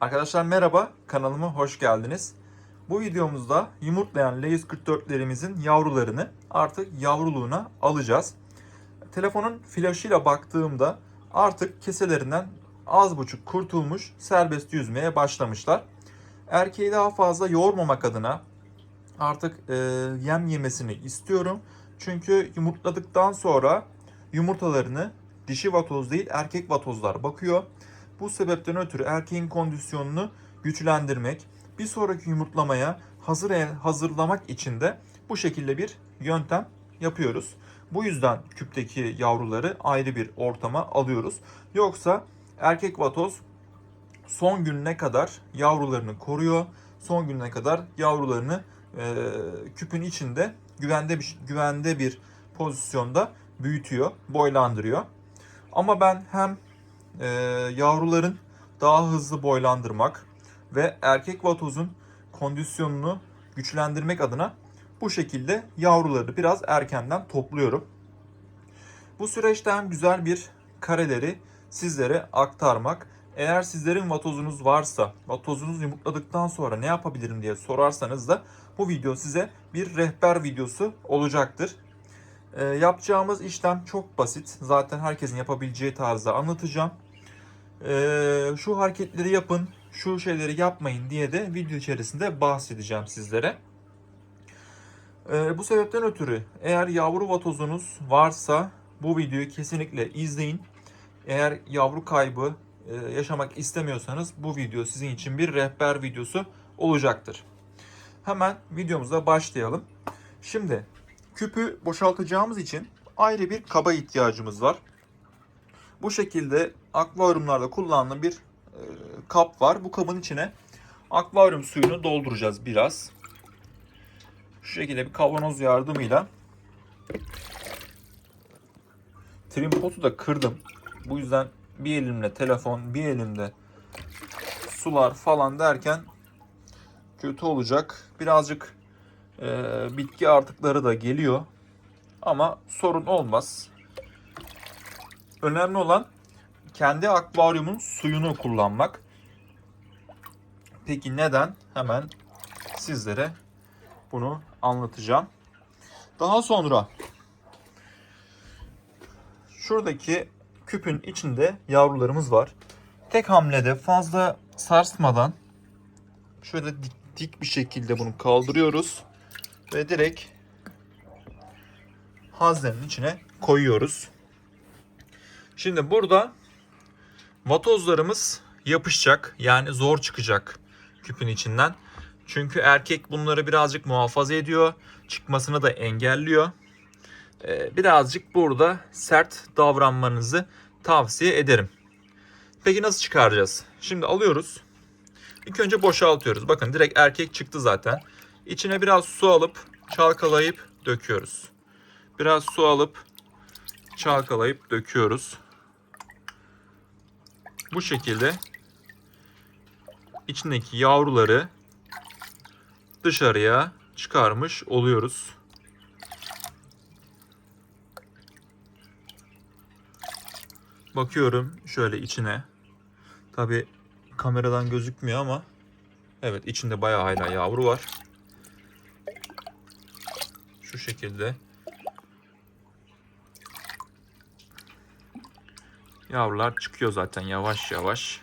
Arkadaşlar merhaba, kanalıma hoş geldiniz. Bu videomuzda yumurtlayan Layers 44'lerimizin yavrularını artık yavruluğuna alacağız. Telefonun flaşıyla baktığımda artık keselerinden az buçuk kurtulmuş, serbest yüzmeye başlamışlar. Erkeği daha fazla yormamak adına artık e, yem yemesini istiyorum. Çünkü yumurtladıktan sonra yumurtalarını dişi vatoz değil erkek vatozlar bakıyor. Bu sebepten ötürü erkeğin kondisyonunu güçlendirmek, bir sonraki yumurtlamaya hazır hazırlamak için de bu şekilde bir yöntem yapıyoruz. Bu yüzden küpteki yavruları ayrı bir ortama alıyoruz. Yoksa erkek vatoz son gününe kadar yavrularını koruyor. Son gününe kadar yavrularını e, küpün içinde güvende bir güvende bir pozisyonda büyütüyor, boylandırıyor. Ama ben hem e, yavruların daha hızlı boylandırmak ve erkek vatozun kondisyonunu güçlendirmek adına bu şekilde yavruları biraz erkenden topluyorum. Bu süreçte hem güzel bir kareleri sizlere aktarmak. Eğer sizlerin vatozunuz varsa, vatozunuz yumurtladıktan sonra ne yapabilirim diye sorarsanız da bu video size bir rehber videosu olacaktır. E, yapacağımız işlem çok basit. Zaten herkesin yapabileceği tarzda anlatacağım. E, şu hareketleri yapın, şu şeyleri yapmayın diye de video içerisinde bahsedeceğim sizlere. E, bu sebepten ötürü eğer yavru vatozunuz varsa bu videoyu kesinlikle izleyin. Eğer yavru kaybı e, yaşamak istemiyorsanız bu video sizin için bir rehber videosu olacaktır. Hemen videomuza başlayalım. Şimdi küpü boşaltacağımız için ayrı bir kaba ihtiyacımız var. Bu şekilde akvaryumlarda kullanılan bir e, kap var. Bu kabın içine akvaryum suyunu dolduracağız biraz. Şu şekilde bir kavanoz yardımıyla Trimpodu da kırdım. Bu yüzden bir elimle telefon, bir elimde sular falan derken kötü olacak. Birazcık e, bitki artıkları da geliyor. Ama sorun olmaz. Önemli olan kendi akvaryumun suyunu kullanmak. Peki neden? Hemen sizlere bunu anlatacağım. Daha sonra şuradaki küpün içinde yavrularımız var. Tek hamlede fazla sarsmadan şöyle dik, dik bir şekilde bunu kaldırıyoruz ve direkt haznenin içine koyuyoruz. Şimdi burada vatozlarımız yapışacak yani zor çıkacak küpün içinden. Çünkü erkek bunları birazcık muhafaza ediyor. Çıkmasını da engelliyor. Ee, birazcık burada sert davranmanızı tavsiye ederim. Peki nasıl çıkaracağız? Şimdi alıyoruz. İlk önce boşaltıyoruz. Bakın direkt erkek çıktı zaten. İçine biraz su alıp çalkalayıp döküyoruz. Biraz su alıp çalkalayıp döküyoruz. Bu şekilde içindeki yavruları dışarıya çıkarmış oluyoruz. Bakıyorum şöyle içine. Tabi kameradan gözükmüyor ama evet içinde bayağı hala yavru var. Şu şekilde. Yavrular çıkıyor zaten yavaş yavaş.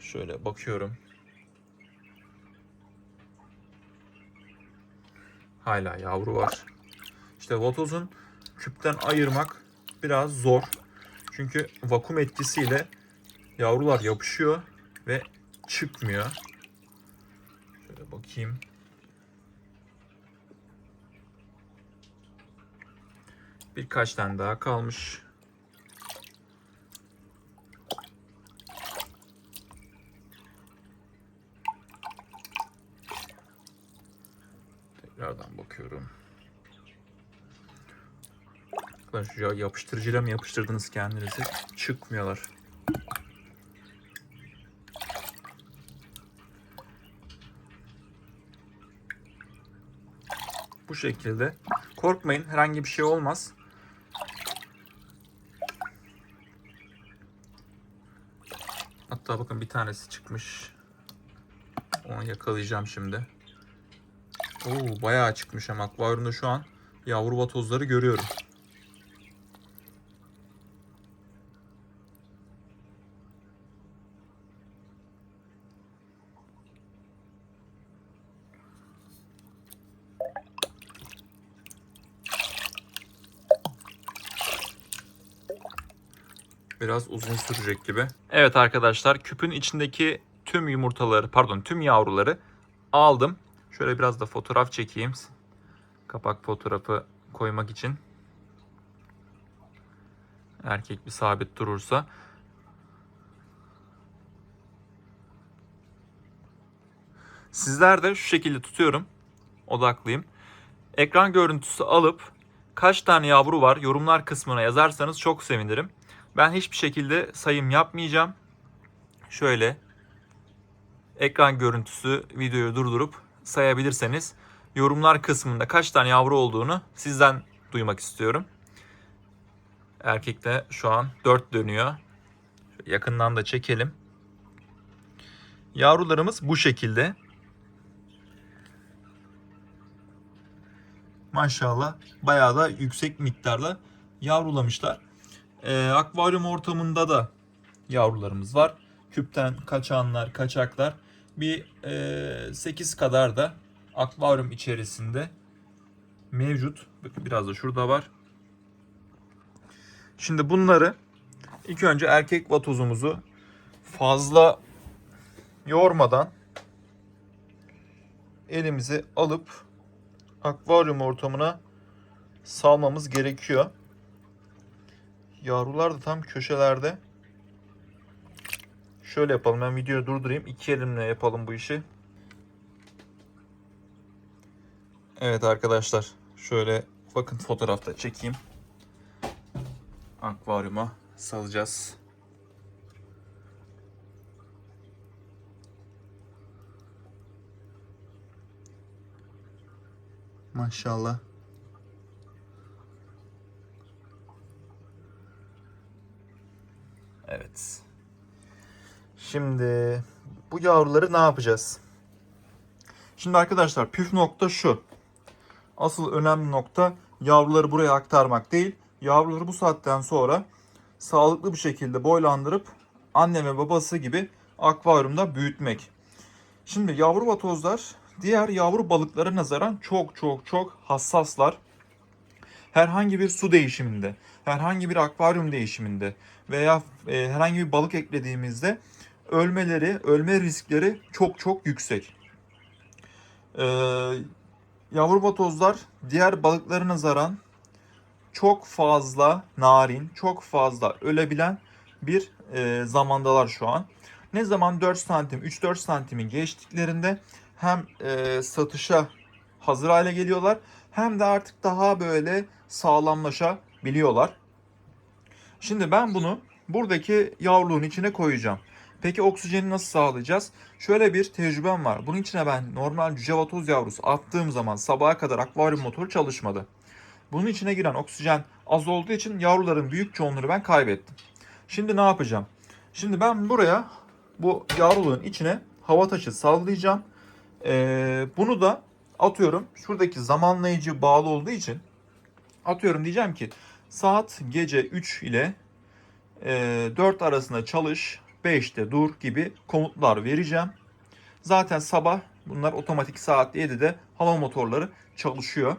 Şöyle bakıyorum. Hala yavru var. İşte vatozun küpten ayırmak biraz zor. Çünkü vakum etkisiyle yavrular yapışıyor ve çıkmıyor. Şöyle bakayım. Birkaç tane daha kalmış. Tekrardan bakıyorum. Ya- yapıştırıcıyla mı yapıştırdınız kendinizi? Çıkmıyorlar. Bu şekilde. Korkmayın herhangi bir şey olmaz. Hatta bakın bir tanesi çıkmış. Onu yakalayacağım şimdi. Oo bayağı çıkmış ama akvaryumda şu an yavru vatozları görüyorum. Biraz uzun sürecek gibi. Evet arkadaşlar küpün içindeki tüm yumurtaları pardon tüm yavruları aldım. Şöyle biraz da fotoğraf çekeyim. Kapak fotoğrafı koymak için. Erkek bir sabit durursa. Sizler de şu şekilde tutuyorum. Odaklıyım. Ekran görüntüsü alıp kaç tane yavru var yorumlar kısmına yazarsanız çok sevinirim. Ben hiçbir şekilde sayım yapmayacağım. Şöyle ekran görüntüsü videoyu durdurup sayabilirseniz yorumlar kısmında kaç tane yavru olduğunu sizden duymak istiyorum. Erkekte şu an 4 dönüyor. Yakından da çekelim. Yavrularımız bu şekilde. Maşallah bayağı da yüksek miktarda yavrulamışlar. Ee, akvaryum ortamında da yavrularımız var. Küpten kaçanlar, kaçaklar. Bir e, 8 kadar da akvaryum içerisinde mevcut. Bakın biraz da şurada var. Şimdi bunları ilk önce erkek vatozumuzu fazla yormadan elimizi alıp akvaryum ortamına salmamız gerekiyor. Yavrular da tam köşelerde. Şöyle yapalım. Ben videoyu durdurayım. İki elimle yapalım bu işi. Evet arkadaşlar. Şöyle bakın fotoğrafta çekeyim. Akvaryuma salacağız. Maşallah. Evet. Şimdi bu yavruları ne yapacağız? Şimdi arkadaşlar püf nokta şu. Asıl önemli nokta yavruları buraya aktarmak değil. Yavruları bu saatten sonra sağlıklı bir şekilde boylandırıp anne ve babası gibi akvaryumda büyütmek. Şimdi yavru vatozlar diğer yavru balıklara nazaran çok çok çok hassaslar. Herhangi bir su değişiminde, herhangi bir akvaryum değişiminde veya e, herhangi bir balık eklediğimizde ölmeleri, ölme riskleri çok çok yüksek. Ee, yavru vatozlar diğer balıklara nazaran çok fazla narin, çok fazla ölebilen bir e, zamandalar şu an. Ne zaman 4 santim, 3-4 santimi geçtiklerinde hem e, satışa hazır hale geliyorlar hem de artık daha böyle sağlamlaşabiliyorlar. Şimdi ben bunu buradaki yavruluğun içine koyacağım. Peki oksijeni nasıl sağlayacağız? Şöyle bir tecrübem var. Bunun içine ben normal cücevatoz yavrusu attığım zaman sabaha kadar akvaryum motoru çalışmadı. Bunun içine giren oksijen az olduğu için yavruların büyük çoğunluğunu ben kaybettim. Şimdi ne yapacağım? Şimdi ben buraya bu yavruluğun içine hava taşı sallayacağım. Ee, bunu da atıyorum şuradaki zamanlayıcı bağlı olduğu için atıyorum diyeceğim ki saat gece 3 ile e, 4 arasında çalış 5'te dur gibi komutlar vereceğim. Zaten sabah bunlar otomatik saat 7'de hava motorları çalışıyor.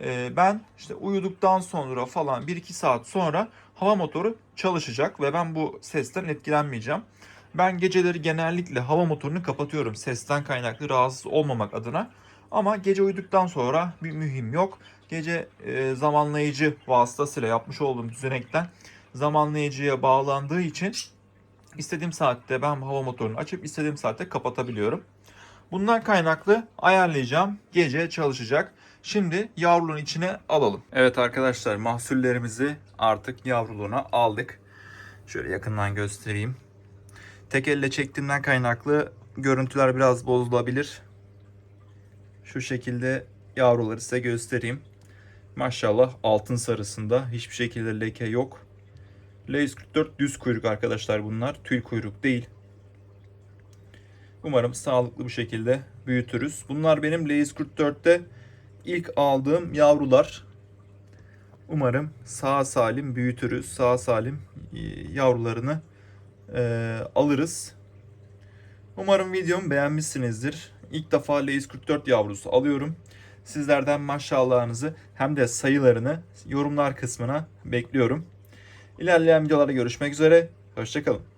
Ee, ben işte uyuduktan sonra falan 1-2 saat sonra hava motoru çalışacak ve ben bu sesten etkilenmeyeceğim. Ben geceleri genellikle hava motorunu kapatıyorum sesten kaynaklı rahatsız olmamak adına. Ama gece uyuduktan sonra bir mühim yok. Gece e, zamanlayıcı vasıtasıyla yapmış olduğum düzenekten zamanlayıcıya bağlandığı için istediğim saatte ben hava motorunu açıp istediğim saatte kapatabiliyorum. Bundan kaynaklı ayarlayacağım. Gece çalışacak. Şimdi yavruluğun içine alalım. Evet arkadaşlar mahsullerimizi artık yavruluğuna aldık. Şöyle yakından göstereyim. Tek elle çektiğimden kaynaklı görüntüler biraz bozulabilir. Şu şekilde yavruları size göstereyim. Maşallah altın sarısında hiçbir şekilde leke yok. L144 düz kuyruk arkadaşlar bunlar. Tül kuyruk değil. Umarım sağlıklı bir şekilde büyütürüz. Bunlar benim Layers 44'te ilk aldığım yavrular. Umarım sağ salim büyütürüz. Sağ salim e, yavrularını e, alırız. Umarım videomu beğenmişsinizdir. İlk defa Layers 44 yavrusu alıyorum. Sizlerden maşallahınızı hem de sayılarını yorumlar kısmına bekliyorum. İlerleyen videolarda görüşmek üzere. Hoşçakalın.